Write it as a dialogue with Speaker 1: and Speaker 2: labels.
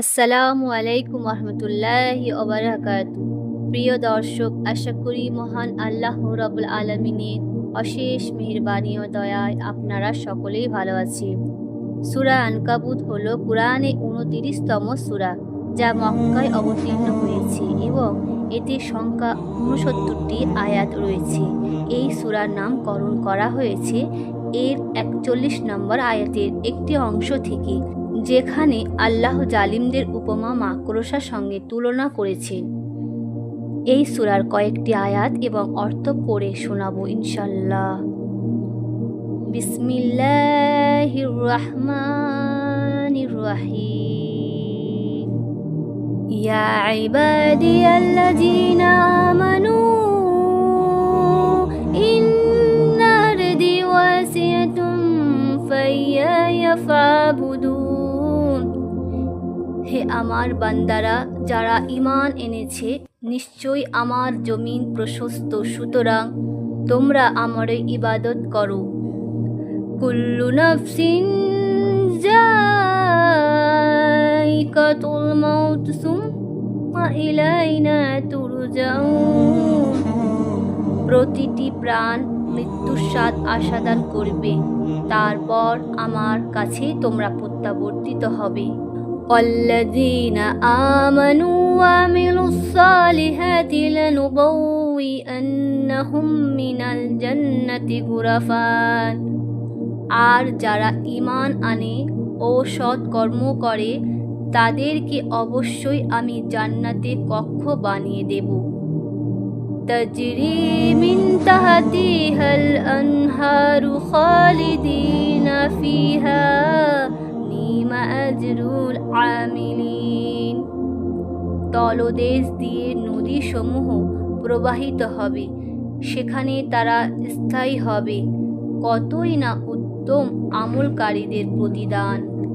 Speaker 1: আসসালামু আলাইকুম রহমতুল্লাহি ওবারাকাতু। প্রিয় দর্শক, আশা করি মহান আল্লাহ রবুল আলমিনের অশেষ মেহরবানি ও দয়ায় আপনারা সকলেই ভালো আছেন। সুরা আনকাবুত হল কোরআনে উনতিরিশতম সুরা, যা মক্কায় অবতীর্ণ হয়েছে এবং এতে সংখ্যা উনসত্তরটি আয়াত রয়েছে। এই সুরার নামকরণ করা হয়েছে এর একচল্লিশ নম্বর আয়াতের একটি অংশ থেকে। যেখানে আল্লাহ জালিমদের উপমা মাকড়সার সঙ্গে তুলনা করেছেন। এই সুরার কয়েকটি আয়াত এবং অর্থ পড়ে শোনাবো ইনশাল্লাহ বিসমিল্লাহির রহমানির রহিম ইয়া ইবাদিয়াল্লাযীনা আমানু ইন্না আরদি ওয়াসিয়াতুম ফাইয়ায়া ফাবুদুন হে আমার বান্দারা, যারা ইমান এনেছে নিশ্চয়ই আমার জমিন প্রশস্ত। সুতরাং তোমরা আমার ইবাদত করো। কুল্লু নাফসিন মাউত প্রতিটি প্রাণ মৃত্যুর স্বাদ আস্বাদন করবে। তারপর আমার কাছে তোমরা প্রত্যাবর্তিত হবে। والذين آمنوا وعملوا الصالحات لنبوئنهم من الجنة غرفان আর যারা ঈমান আনে ও সৎ কর্ম করে তাদেরকে অবশ্যই আমি জান্নাতে কক্ষ বানিয়ে দেব تجري من تحتها الأنهار خالدين فيها নিমা আজরুল আমিলিন তলদেশ দিয়ে নদীসমূহ প্রবাহিত হবে, সেখানে তারা স্থায়ী হবে। কতই না উত্তম আমলকারীদের প্রতিদান।